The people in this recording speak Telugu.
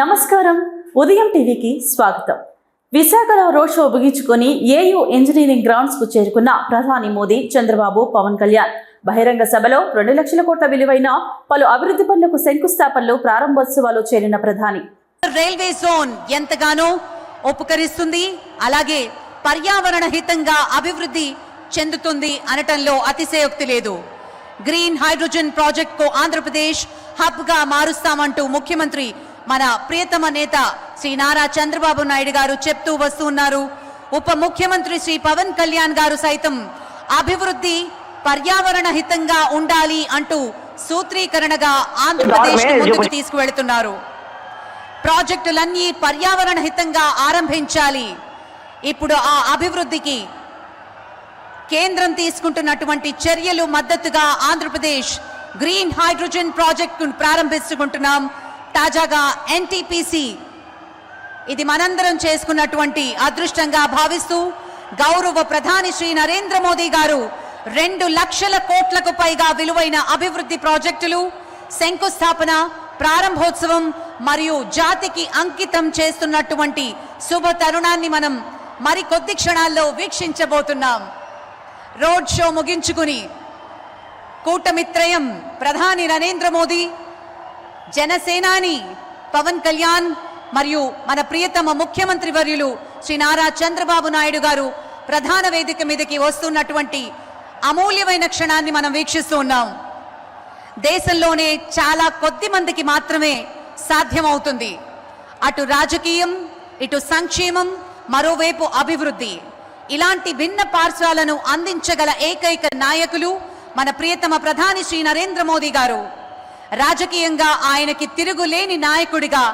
నమస్కారం. ఉదయం టీవీకి స్వాగతం. విశాఖలో రోడ్ షో ముగించుకొని ఏయూ ఇంజనీరింగ్ గ్రౌండ్స్కు చేరుకున్న ప్రధాని మోదీ చంద్రబాబు పవన్ కళ్యాణ్. బహిరంగ సభలో రెండు లక్షల కోట్ల విలువైన పలు అభివృద్ధి పనులకు శంకుస్థాపనలు ప్రారంభోత్సవాలు చేరిన ప్రధాని. రైల్వే జోన్ ఎంతగానో ఉపకరిస్తుంది అలాగే పర్యావరణ హితంగా అభివృద్ధి చెందుతుంది అనటంలో అతిశయోక్తి లేదు. గ్రీన్ హైడ్రోజన్ ప్రాజెక్ట్కు ఆంధ్రప్రదేశ్ హబ్గా మారుస్తామంటూ ముఖ్యమంత్రి మన ప్రియతమ నేత శ్రీ నారా చంద్రబాబు నాయుడు గారు చెప్తూ వస్తూ ఉన్నారు. ఉప ముఖ్యమంత్రి శ్రీ పవన్ కళ్యాణ్ గారు సైతం అభివృద్ధి పర్యావరణ హితంగా ఉండాలి అంటూ సూత్రీకరణగా ఆంధ్రప్రదేశ్ ముందుకు తీసుకువెళుతున్నారు. ప్రాజెక్టులన్నీ పర్యావరణ హితంగా ఆరంభించాలి. ఇప్పుడు ఆ అభివృద్ధికి కేంద్రం తీసుకుంటున్నటువంటి చర్యలు మద్దతుగా ఆంధ్రప్రదేశ్ గ్రీన్ హైడ్రోజన్ ప్రాజెక్టును ప్రారంభించుకుంటున్నాం. తాజాగా ఎన్టీపీసీ ఇది మనందరం చేసుకున్నటువంటి అదృష్టంగా భావిస్తూ గౌరవ ప్రధాని శ్రీ నరేంద్ర మోదీ గారు రెండు లక్షల కోట్లకు పైగా విలువైన అభివృద్ధి ప్రాజెక్టులు శంకుస్థాపన ప్రారంభోత్సవం మరియు జాతికి అంకితం చేస్తున్నటువంటి శుభ తరుణాన్ని మనం మరికొద్ది క్షణాల్లో వీక్షించబోతున్నాం. రోడ్ షో ముగించుకుని కూటమిత్రయం ప్రధాని నరేంద్ర మోదీ జనసేనాని పవన్ కళ్యాణ్ మరియు మన ప్రియతమ ముఖ్యమంత్రి వర్యులు శ్రీ నారా చంద్రబాబు నాయుడు గారు ప్రధాన వేదిక మీదకి వస్తున్నటువంటి అమూల్యమైన క్షణాన్ని మనం వీక్షిస్తూ ఉన్నాం. దేశంలోనే చాలా కొద్ది మందికి మాత్రమే సాధ్యమవుతుంది. అటు రాజకీయం ఇటు సంక్షేమం మరోవైపు అభివృద్ధి. ఇలాంటి భిన్న పార్శ్వాలను అందించగల ఏకైక నాయకులు మన ప్రియతమ ప్రధాని శ్రీ నరేంద్ర మోదీ గారు. రాజకీయంగా ఆయనకి తిరుగులేని నాయకుడిగా